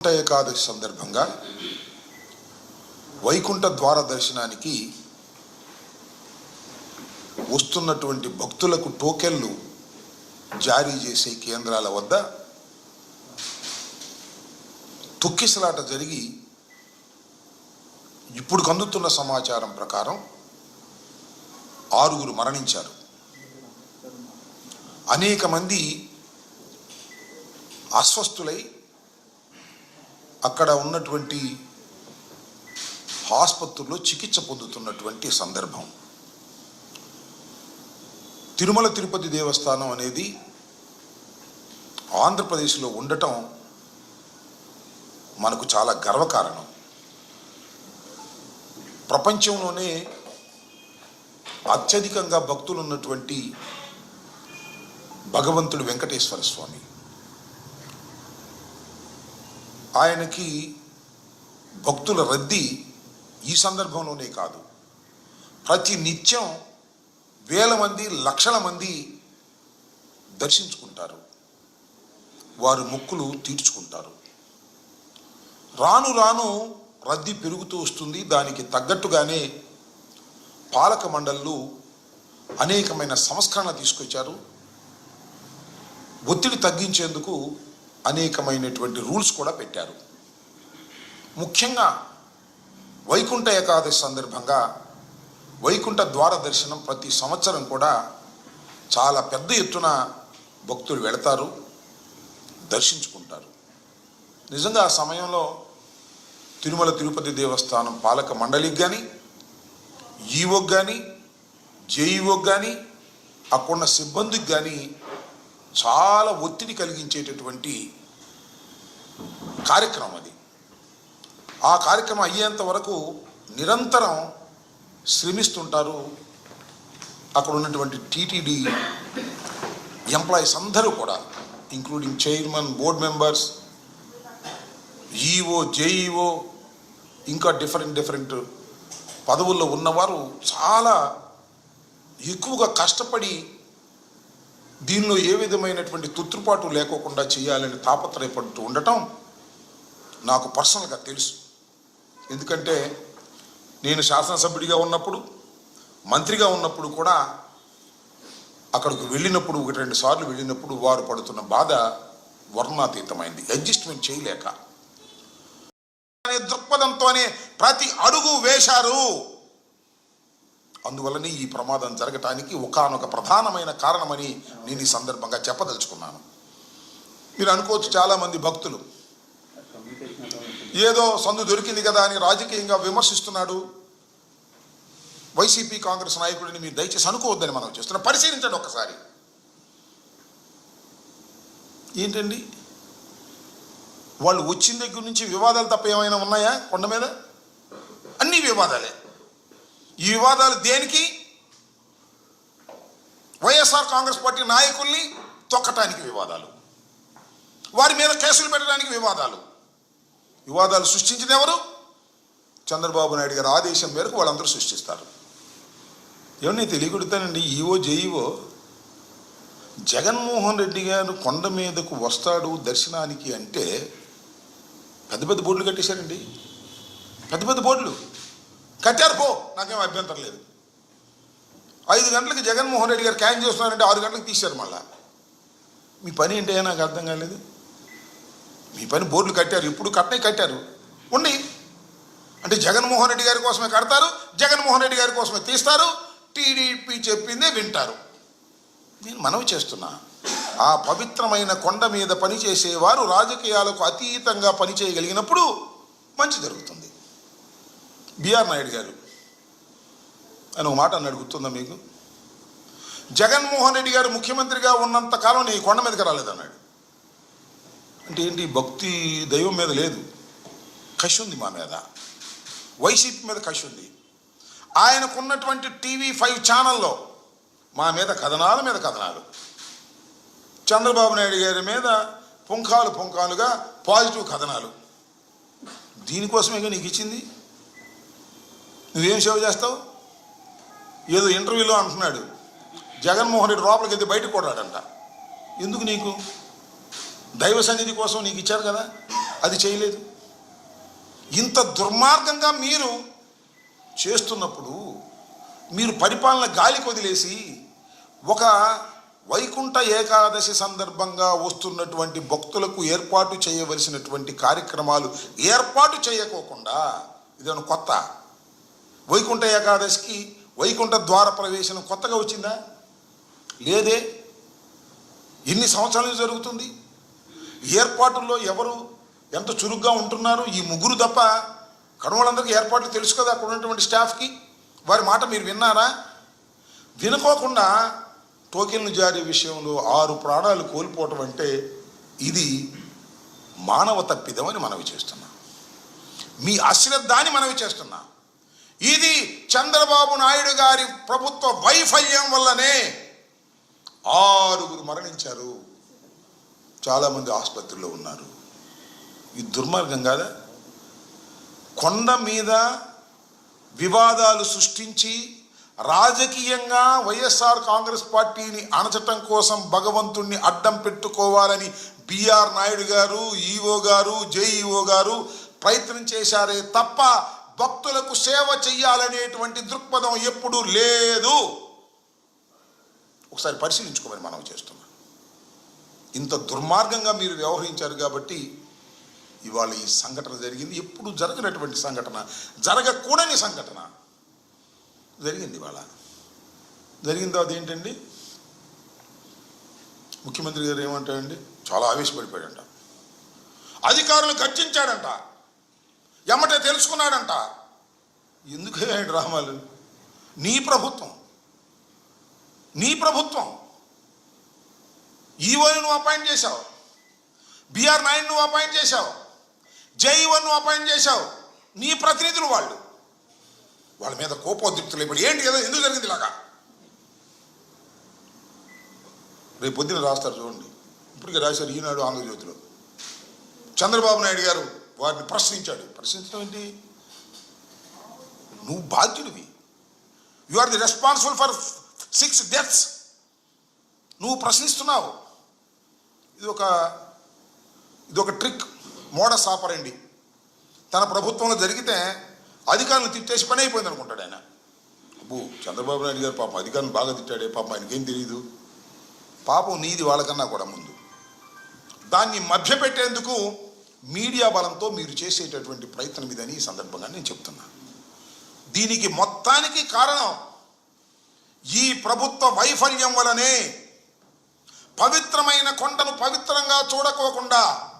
వైకుంఠ ఏకాదశి సందర్భంగా వైకుంఠ ద్వార దర్శనానికి వస్తున్నటువంటి భక్తులకు టోకెన్లు జారీ చేసే కేంద్రాల వద్ద తొక్కిసలాట జరిగి ఇప్పుడు కందుతున్న సమాచారం ప్రకారం ఆరుగురు మరణించారు. అనేక మంది అస్వస్థులై అక్కడ ఉన్నటువంటి ఆసుపత్రుల్లో చికిత్స పొందుతున్నటువంటి సందర్భం. తిరుమల తిరుపతి దేవస్థానం అనేది ఆంధ్రప్రదేశ్లో ఉండటం మనకు చాలా గర్వకారణం. ప్రపంచంలోనే అత్యధికంగా భక్తులు ఉన్నటువంటి భగవంతుడు వెంకటేశ్వర స్వామి. ఆయనకి భక్తుల రద్దీ ఈ సందర్భంలోనే కాదు. ప్రతి నిత్యం వేల మంది లక్షల మంది దర్శించుకుంటారు. వారు మొక్కులు తీర్చుకుంటారు. రాను రాను రద్దీ పెరుగుతూ వస్తుంది. దానికి తగ్గట్టుగానే పాలక మండళ్ళు అనేకమైన సంస్కరణ తీసుకొచ్చారు. ఒత్తిడి తగ్గించేందుకు అనేకమైనటువంటి రూల్స్ కూడా పెట్టారు. ముఖ్యంగా వైకుంఠ ఏకాదశి సందర్భంగా వైకుంఠ ద్వార దర్శనం ప్రతి సంవత్సరం కూడా చాలా పెద్ద ఎత్తున భక్తులు వెళతారు దర్శించుకుంటారు. నిజంగా ఆ సమయంలో తిరుమల తిరుపతి దేవస్థానం పాలక మండలికి కానీ ఈవోకి కానీ జేఈఓకి కానీ అక్కడున్న సిబ్బందికి కానీ చాలా ఒత్తిడి కలిగించేటటువంటి కార్యక్రమం అది. ఆ కార్యక్రమం అయ్యేంత వరకు నిరంతరం శ్రమిస్తుంటారు. అక్కడ ఉన్నటువంటి టీటీడీ ఎంప్లాయీస్ అందరూ కూడా including chairman board members EO JEO ఇంకా డిఫరెంట్ డిఫరెంట్ పదవుల్లో ఉన్నవారు చాలా ఎక్కువగా కష్టపడి దీనిలో ఏ విధమైనటువంటి తుత్రుపాటు లేకోకుండా చేయాలని తాపత్రయపడుతూ ఉండటం నాకు పర్సనల్గా తెలుసు. ఎందుకంటే నేను శాసనసభ్యుడిగా ఉన్నప్పుడు మంత్రిగా ఉన్నప్పుడు కూడా అక్కడికి వెళ్ళినప్పుడు ఒకటి రెండు సార్లు వెళ్ళినప్పుడు వారు పడుతున్న బాధ వర్ణాతీతమైంది. అడ్జస్ట్మెంట్ చేయలేక. అనే దృక్పథంతోనే ప్రతి అడుగు వేశారు. అందువల్లనే ఈ ప్రమాదం జరగటానికి ఒకానొక ప్రధానమైన కారణమని నేను ఈ సందర్భంగా చెప్పదలుచుకున్నాను. మీరు అనుకోవచ్చు చాలామంది భక్తులు ఏదో సందు దొరికింది కదా అని రాజకీయంగా విమర్శిస్తున్నాడు. వైసీపీ కాంగ్రెస్ నాయకుడిని మీరు దయచేసి అనుకోవద్దని మనం చేస్తున్నాం. పరిశీలించండి ఒకసారి ఏంటండి? వాళ్ళు వచ్చిన దగ్గర నుంచి వివాదాలు తప్ప ఏమైనా ఉన్నాయా కొండ మీద? అన్ని వివాదాలే. ఈ వివాదాలు దేనికి? వైఎస్ఆర్ కాంగ్రెస్ పార్టీ నాయకుల్ని తొక్కటానికి వివాదాలు. వారి మీద కేసులు పెట్టడానికి వివాదాలు. వివాదాలు సృష్టించిన ఎవరు? చంద్రబాబు నాయుడు గారి ఆదేశం మేరకు వాళ్ళందరూ సృష్టిస్తారు. ఏమన్నా తెలియకూడతానండి? ఈవో జేఈఓ జగన్మోహన్ రెడ్డి గారు కొండ మీదకు వస్తాడు దర్శనానికి అంటే పెద్ద పెద్ద బోర్డులు కట్టేశారండి. పెద్ద పెద్ద బోర్డులు. కట్టారు పో. నాకేం అభ్యంతరం లేదు. ఐదు గంటలకు జగన్మోహన్ రెడ్డి గారు క్యాన్ చేస్తున్నారంటే ఆరు గంటలకు తీశారు మళ్ళా. మీ పని ఏంటో నాకు అర్థం కాలేదు. మీ పని బోర్డులు కట్టారు ఇప్పుడు కట్టనే కట్టారు. ఉండి అంటే జగన్మోహన్ రెడ్డి గారి కోసమే కడతారు జగన్మోహన్ రెడ్డి గారి కోసమే తీస్తారు టీడీపీ చెప్పిందే వింటారు. నేను మనవి చేస్తున్నా. ఆ పవిత్రమైన కొండ మీద పనిచేసేవారు రాజకీయాలకు అతీతంగా పనిచేయగలిగినప్పుడు మంచి జరుగుతుంది. బిఆర్ నాయుడు గారు అని ఒక మాట అన్నాడు గుర్తుందా మీకు? జగన్మోహన్ రెడ్డి గారు ముఖ్యమంత్రిగా ఉన్నంత కాలం నీ కొండ మీదకి రాలేదన్నాడు అంటే ఏంటి భక్తి దైవం మీద లేదు. కషి ఉంది మా మీద. వైసీపీ మీద కషి ఉంది. ఆయనకున్నటువంటి టీవీ ఫైవ్ ఛానల్లో మా మీద కథనాల మీద కథనాలు. చంద్రబాబు నాయుడు గారి మీద పుంఖాలు పుంఖాలుగా పాజిటివ్ కథనాలు. దీనికోసమే నీకు ఇచ్చింది? నువ్వేం సేవ చేస్తావు? ఏదో ఇంటర్వ్యూలో అంటున్నాడు. జగన్మోహన్ రెడ్డి లోపలికి వెళ్తే బయటకు కొట్టాడంట ఎందుకు నీకు? దైవ సన్నిధి కోసం నీకు ఇచ్చారు కదా. అది చేయలేదు. ఇంత దుర్మార్గంగా మీరు చేస్తున్నప్పుడు మీరు పరిపాలన గాలికి వదిలేసి ఒక వైకుంఠ ఏకాదశి సందర్భంగా వస్తున్నటువంటి భక్తులకు ఏర్పాటు చేయవలసినటువంటి కార్యక్రమాలు ఏర్పాటు చేయకోకుండా ఇదేమన్నా కొత్త? వైకుంఠ ఏకాదశికి వైకుంఠ ద్వార ప్రవేశం కొత్తగా వచ్చిందా? లేదే. ఎన్ని సంవత్సరాలు జరుగుతుంది? ఏర్పాటుల్లో ఎవరు ఎంత చురుగ్గా ఉంటున్నారు? ఈ ముగ్గురు తప్ప కనుమలందరికీ ఏర్పాట్లు తెలుసు కదా అక్కడ ఉన్నటువంటి స్టాఫ్కి. వారి మాట మీరు విన్నారా? వినుకోకుండా టోకెన్లు జారీ విషయంలో ఆరు ప్రాణాలు కోల్పోవటం అంటే ఇది మానవ తప్పిదమని మనవి చేస్తున్నాం. మీ అశ్రద్ధాని మనవి చేస్తున్నాను ఇది చంద్రబాబు నాయుడు గారి ప్రభుత్వ వైఫల్యం వల్లనే ఆరుగురు మరణించారు. చాలామంది ఆసుపత్రిలో ఉన్నారు. ఇది దుర్మార్గం కాదా? కొండ మీద వివాదాలు సృష్టించి రాజకీయంగా వైఎస్ఆర్ కాంగ్రెస్ పార్టీని అణచటం కోసం భగవంతుణ్ణి అడ్డం పెట్టుకోవాలని బిఆర్ నాయుడు గారు ఈఓ గారు జేఈఓ గారు ప్రయత్నం చేశారే తప్ప భక్తులకు సేవ చెయ్యాలనేటువంటి దృక్పథం ఎప్పుడూ లేదు. ఒకసారి పరిశీలించుకోమని మనం చేస్తున్నాం. ఇంత దుర్మార్గంగా మీరు వ్యవహరించారు కాబట్టి ఇవాళ ఈ సంఘటన జరిగింది. ఎప్పుడు జరగనటువంటి సంఘటన జరగకూడని సంఘటన జరిగింది ఇవాళ. జరిగిన తర్వాత ఏంటండి? ముఖ్యమంత్రి గారు ఏమంటాడండి చాలా ఆవేశపడిపోయాడంట. అధికారులు గర్జించాడంట. ఎమ్మటే తెలుసుకున్నాడంట. ఎందుకు ఈ డ్రామాలు నీ ప్రభుత్వం. నీ ప్రభుత్వం. ఈవోని నువ్వు అపాయింట్ చేశావు. బీఆర్ నాయుడు నువ్వు అపాయింట్ చేశావు. జైవన్ నువ్వు అపాయింట్ చేశావు. నీ ప్రతినిధులు వాళ్ళు. వాళ్ళ మీద కోపోద్రిక్తులు ఇప్పుడు ఏంటి కదా ఎందుకు జరిగింది ఇలాగా? రేపు పొద్దున రాస్తారు చూడండి. ఇప్పటికే రాశారు ఈనాడు ఆంధ్రజ్యోతిలో. చంద్రబాబు నాయుడు గారు వారిని ప్రశ్నించాడు. ప్రశ్నించడం ఏంటి? నువ్వు బాధ్యుడివి. You are the responsible for six deaths నువ్వు ప్రశ్నిస్తున్నావు. ఇది ఒక ఇది ఒక ట్రిక్ మోడస్ ఆపరండి. తన ప్రభుత్వంలో జరిగితే అధికారులు తిట్టేసి పని అయిపోయింది అనుకుంటాడు ఆయన. అబ్బో చంద్రబాబు నాయుడు గారు పాపం అధికారులు బాగా తిట్టాడే. పాపం ఆయనకేం తెలియదు పాపం నీది వాళ్ళకన్నా కూడా ముందు. దాన్ని మభ్యపెట్టేందుకు మీడియా బలంతో మీరు చేసేటటువంటి ప్రయత్నం ఇదని ఈ సందర్భంగా నేను చెప్తున్నా. దీనికి మొత్తానికి కారణం ఈ ప్రభుత్వ వైఫల్యం వలనే పవిత్రమైన కొండను పవిత్రంగా చూడకోకుండా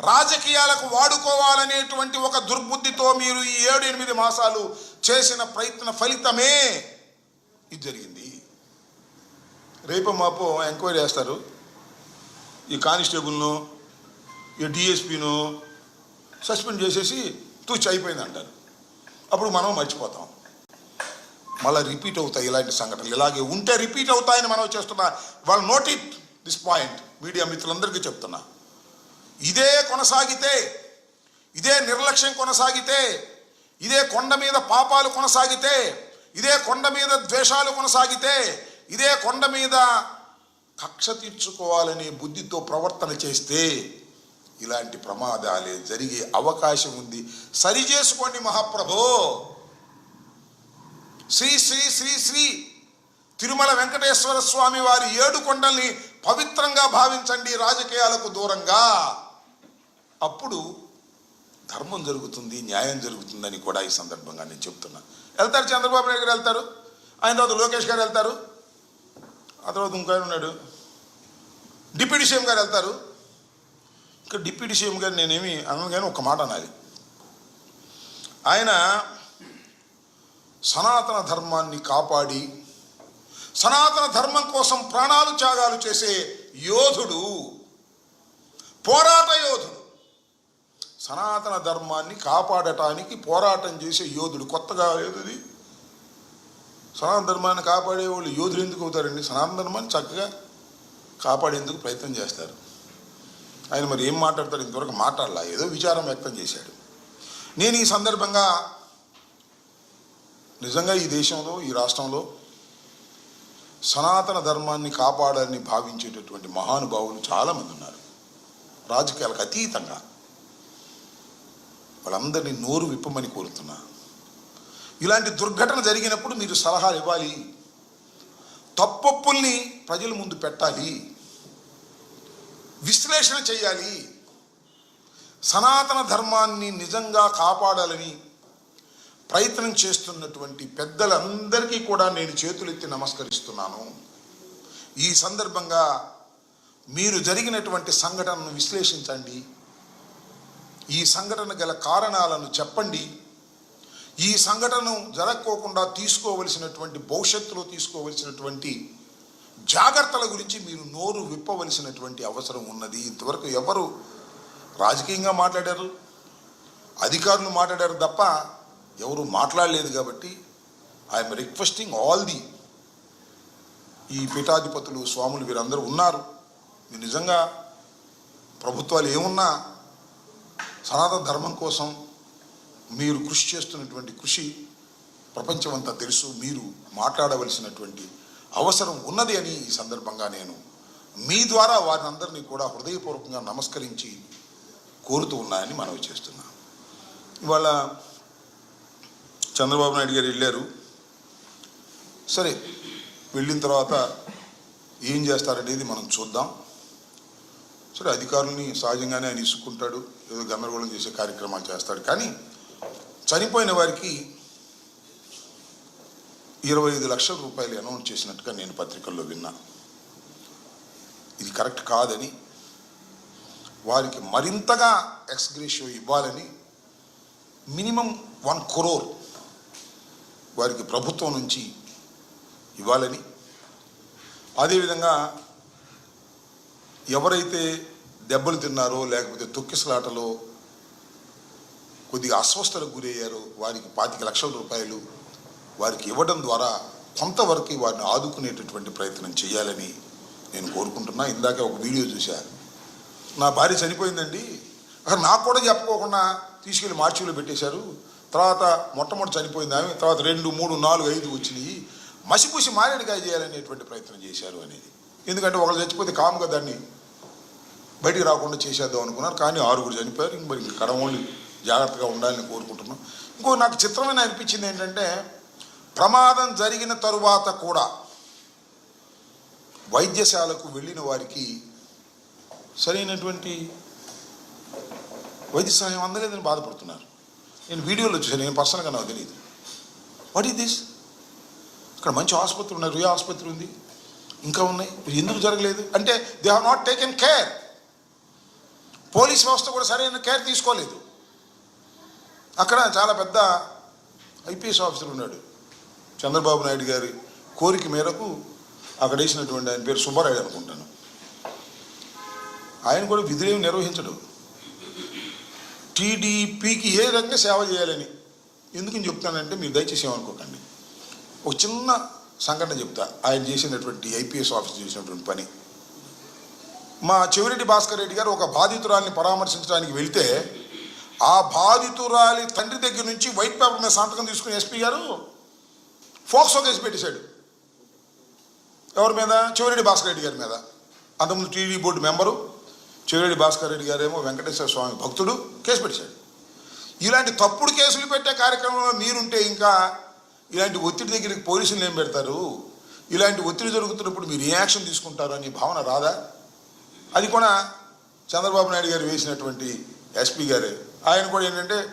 రాజకీయాలకు వాడుకోవాలనేటువంటి ఒక దుర్బుద్ధితో మీరు ఈ ఏడు ఎనిమిది మాసాలు చేసిన ప్రయత్న ఫలితమే ఇది జరిగింది. రేపు మాపో ఎంక్వైరీ చేస్తారు. ఈ కానిస్టేబుల్ను ఈ డిఎస్పీను సస్పెండ్ చేసేసి తూచి అయిపోయింది అంటారు అప్పుడు మనం మర్చిపోతాం. మళ్ళీ రిపీట్ అవుతాయి ఇలాంటి సంఘటనలు. ఇలాగే ఉంటే రిపీట్ అవుతాయని మనం చేస్తున్నా వాళ్ళు note it this point media మిత్రులందరికీ చెప్తున్నా. ఇదే కొనసాగితే ఇదే నిర్లక్ష్యం కొనసాగితే ఇదే కొండ మీద పాపాలు కొనసాగితే ఇదే కొండ మీద ద్వేషాలు కొనసాగితే ఇదే కొండ మీద కక్ష తీర్చుకోవాలనే బుద్ధితో ప్రవర్తన చేస్తే ఇలాంటి ప్రమాదాలే జరిగే అవకాశం ఉంది. సరి చేసుకోండి మహాప్రభో. శ్రీ శ్రీ శ్రీ శ్రీ తిరుమల వెంకటేశ్వర స్వామి వారి ఏడు కొండల్ని పవిత్రంగా భావించండి రాజకీయాలకు దూరంగా. అప్పుడు ధర్మం జరుగుతుంది న్యాయం జరుగుతుందని కూడా ఈ సందర్భంగా నేను చెప్తున్నా. వెళ్తారు చంద్రబాబు నాయుడు గారు వెళ్తారు ఆయన తర్వాత లోకేష్ గారు వెళ్తారు ఆ తర్వాత ఇంకా ఉన్నాడు డిప్యూటీ సీఎం గారు వెళ్తారు. ఇంకా డిప్యూటీ సీఎం గారు నేనేమి అన్నాను కానీ ఒక మాట అనాలి. ఆయన సనాతన ధర్మాన్ని కాపాడి సనాతన ధర్మం కోసం ప్రాణాలు త్యాగాలు చేసే యోధుడు పోరాట యోధుడు సనాతన ధర్మాన్ని కాపాడటానికి పోరాటం చేసే యోధుడు. కొత్తగా ఏది సనాతన ధర్మాన్ని కాపాడే వాళ్ళు యోధులు ఎందుకు అవుతారండి? సనాతన ధర్మాన్ని చక్కగా కాపాడేందుకు ప్రయత్నం చేస్తారు. ఆయన మరి ఏం మాట్లాడతాడు? ఇంతవరకు మాట్లాడలా. ఏదో విచారం వ్యక్తం చేశాడు. నేను ఈ సందర్భంగా నిజంగా ఈ దేశంలో ఈ రాష్ట్రంలో సనాతన ధర్మాన్ని కాపాడాలని భావించేటటువంటి మహానుభావులు చాలామంది ఉన్నారు. రాజకీయాలకు అతీతంగా. వాళ్ళందరినీ నోరు విప్పమని కోరుతున్నా. ఇలాంటి దుర్ఘటన జరిగినప్పుడు మీరు సలహాలు ఇవ్వాలి. తప్పొప్పుల్ని ప్రజల ముందు పెట్టాలి. విశ్లేషణ చేయాలి సనాతన ధర్మాన్ని నిజంగా కాపాడాలని ప్రయత్నం చేస్తున్నటువంటి పెద్దలందరికీ కూడా నేను చేతులెత్తి నమస్కరిస్తున్నాను. ఈ సందర్భంగా మీరు జరిగినటువంటి సంఘటనను విశ్లేషించండి. ఈ సంఘటన గల కారణాలను చెప్పండి. ఈ సంఘటన జరగకోకుండా తీసుకోవలసినటువంటి భవిష్యత్తులో తీసుకోవలసినటువంటి జాగ్రత్తల గురించి మీరు నోరు విప్పవలసినటువంటి అవసరం ఉన్నది. ఇంతవరకు ఎవరు రాజకీయంగా మాట్లాడారు? అధికారులు మాట్లాడారు తప్ప ఎవరు మాట్లాడలేదు కాబట్టి ఐఎమ్ రిక్వెస్టింగ్ ఆల్ ది ఈ పీఠాధిపతులు స్వాములు వీరందరూ ఉన్నారు. మీరు నిజంగా ప్రభుత్వాలు ఏమున్నా సనాతన ధర్మం కోసం మీరు కృషి చేస్తున్నటువంటి కృషి ప్రపంచమంతా తెలుసు. మీరు మాట్లాడవలసినటువంటి అవసరం ఉన్నది అని ఈ సందర్భంగా నేను మీ ద్వారా వారిని అందరినీ కూడా హృదయపూర్వకంగా నమస్కరించి కోరుతూ ఉన్నాయని మనవి చేస్తున్నాను ఇవాళ చంద్రబాబు నాయుడు గారు వెళ్ళారు. సరే వెళ్ళిన తర్వాత ఏం చేస్తారనేది మనం చూద్దాం. సరే అధికారుల్ని సహజంగానే ఆయన ఇసుకుంటాడు ఏదో గందరగోళం చేసే కార్యక్రమాలు చేస్తాడు. కానీ చనిపోయిన వారికి ఇరవై ఐదు లక్షల రూపాయలు అనౌన్స్ చేసినట్టుగా నేను పత్రికల్లో విన్నా. ఇది కరెక్ట్ కాదని వారికి మరింతగా ఎక్స్గ్రేషియో ఇవ్వాలని మినిమం వన్ క్రోర్ వారికి ప్రభుత్వం నుంచి ఇవ్వాలని. అదేవిధంగా ఎవరైతే దెబ్బలు తిన్నారో లేకపోతే తొక్కిసలాటలో కొద్దిగా అస్వస్థలకు గురయ్యారో వారికి పాతిక లక్షల రూపాయలు వారికి ఇవ్వడం ద్వారా కొంతవరకు వారిని ఆదుకునేటటువంటి ప్రయత్నం చేయాలని నేను కోరుకుంటున్నా. ఇందాకే ఒక వీడియో చూశా. నా భార్య చనిపోయిందండి. అక్కడ నాకు కూడా చెప్పుకోకుండా తీసుకెళ్ళి మార్చిలో పెట్టేశారు. తర్వాత మొట్టమొదటి చనిపోయింది ఆమె తర్వాత రెండు మూడు నాలుగు ఐదు వచ్చినాయి. మసిపూసి మారేడుకాయ చేయాలనేటువంటి ప్రయత్నం చేశారు అనేది. ఎందుకంటే ఒకళ్ళు చచ్చిపోతే కాముగా దాన్ని బయటికి రాకుండా చేసేద్దాం అనుకున్నారు. కానీ ఆరుగురు చనిపోయారు. ఇంక మరి ఇంక కడమోళ్ళు జాగ్రత్తగా ఉండాలని కోరుకుంటున్నాం. ఇంకో నాకు చిత్రమైన అనిపించింది ఏంటంటే ప్రమాదం జరిగిన తరువాత కూడా వైద్యశాలకు వెళ్ళిన వారికి సరైనటువంటి వైద్య సహాయం అందలేదని బాధపడుతున్నారు. నేను వీడియోలో చూసాను నేను పర్సనల్గా నాకు తెలియదు వాట్ ఈస్ దిస్ ఇక్కడ మంచి ఆసుపత్రి ఉన్నాయి రుయా ఆసుపత్రి ఉంది. ఇంకా ఉన్నాయి. ఎందుకు జరగలేదు? అంటే they have not taken care police వ్యవస్థ కూడా సరైన కేర్ తీసుకోలేదు. అక్కడ చాలా పెద్ద ఐపీఎస్ ఆఫీసర్ ఉన్నాడు. చంద్రబాబు నాయుడు గారి కోరిక మేరకు అక్కడ వేసినటువంటి ఆయన పేరు సుబ్బారాయుడు అనుకుంటాను. ఆయన కూడా విధులేమి నిర్వహించడు. టీడీపీకి ఏ రకంగా సేవ చేయాలని ఎందుకు చెప్తానంటే మీరు దయచేసి ఏమనుకోకండి. ఒక చిన్న సంఘటన చెప్తా. ఆయన చేసినటువంటి ఐపీఎస్ ఆఫీస్ చేసినటువంటి పని. మా చెవిరెడ్డి భాస్కర్ రెడ్డి గారు ఒక బాధితురాలిని పరామర్శించడానికి వెళ్తే ఆ బాధితురాలి తండ్రి దగ్గర నుంచి వైట్ పేపర్ మీద సంతకం తీసుకుని ఎస్పీ గారు ఫోక్సో కేసు పెట్టేశాడు. ఎవరి మీద? చివరెడ్డి భాస్కర్ రెడ్డి గారి మీద. అంతకుముందు TD board member Chevireddy Bhaskar Reddy గారేమో వెంకటేశ్వర స్వామి భక్తుడు కేసు పెట్టాడు ఇలాంటి తప్పుడు కేసులు పెట్టే కార్యక్రమంలో మీరుంటే ఇంకా ఇలాంటి ఒత్తిడి దగ్గరికి పోలీసులు ఏం పెడతారు? ఇలాంటి ఒత్తిడి జరుగుతున్నప్పుడు మీరు రియాక్షన్ యాక్షన్ తీసుకుంటారు అని భావన రాదా? అది కూడా చంద్రబాబు నాయుడు గారు వేసినటువంటి ఎస్పీ గారే. ఆయన కూడా ఏంటంటే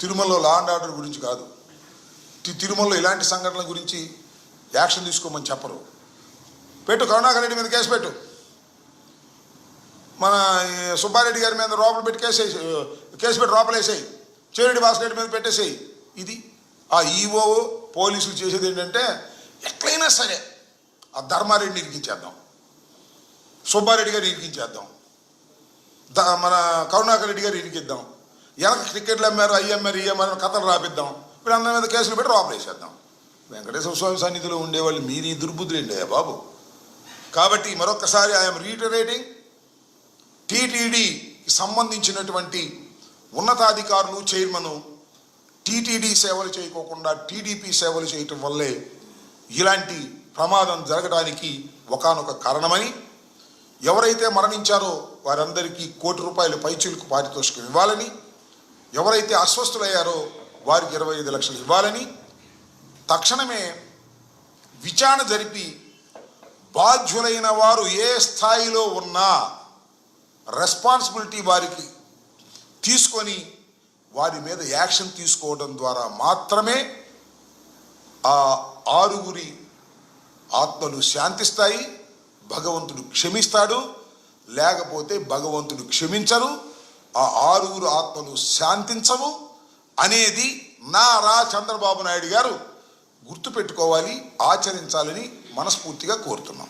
తిరుమలలో లా అండ్ ఆర్డర్ గురించి కాదు. తిరుమలలో ఇలాంటి సంఘటనల గురించి యాక్షన్ తీసుకోమని చెప్పరు. పెట్టు కరుణాకర్ రెడ్డి మీద కేసు పెట్టు. మన సుబ్బారెడ్డి గారి మీద లోపల పెట్టి కేసు కేసు పెట్టి రోపలు వేసేయి. చేరెడ్డి భాస్కర్ రెడ్డి మీద పెట్టేసేయి. ఇది ఆ ఈఓ పోలీసులు చేసేది ఏంటంటే ఎట్లయినా సరే ఆ ధర్మారెడ్డిని ఇరికించేద్దాం. సుబ్బారెడ్డి గారు ఇరికించేద్దాం. ద మన కరుణాకర్ రెడ్డి గారు ఇరికిద్దాం. ఎలా క్రికెట్లు అమ్మారు అయ్యి అమ్మారు కథలు రాపిద్దాం. వీళ్ళందరి మీద కేసులు పెట్టి లోపలేసేద్దాం వెంకటేశ్వర స్వామి సన్నిధిలో ఉండేవాళ్ళు మీరు ఈ దుర్బుద్ధులేండి అయ్యా బాబు. కాబట్టి మరొకసారి ఐఎమ్ రీటరేటింగ్ టీటీడీకి సంబంధించినటువంటి ఉన్నతాధికారులు చైర్మన్ టీటీడీ సేవలు చేయకోకుండా టీడీపీ సేవలు చేయటం వల్లే ఇలాంటి ప్రమాదం జరగడానికి ఒకానొక కారణమని ఎవరైతే మరణించారో వారందరికీ కోటి రూపాయలు పైచిలుకు పారితోషికం ఇవ్వాలని ఎవరైతే అస్వస్థులయ్యారో వారికి ఇరవై ఐదు లక్షలు ఇవ్వాలని తక్షణమే విచారణ జరిపి బాధ్యులైన వారు ఏ స్థాయిలో ఉన్నా రెస్పాన్సిబిలిటీ వారికి తీసుకొని వారి మీద యాక్షన్ తీసుకోవడం ద్వారా మాత్రమే ఆ ఆరుగురి ఆత్మలు శాంతిస్తాయి భగవంతుడు క్షమిస్తాడు లేకపోతే భగవంతుడు క్షమించరు ఆ ఆరుగురు ఆత్మలు శాంతించవు. అనేది నారా చంద్రబాబు నాయుడు గారు గుర్తుపెట్టుకోవాలి ఆచరించాలని మనస్ఫూర్తిగా కోరుతున్నాం.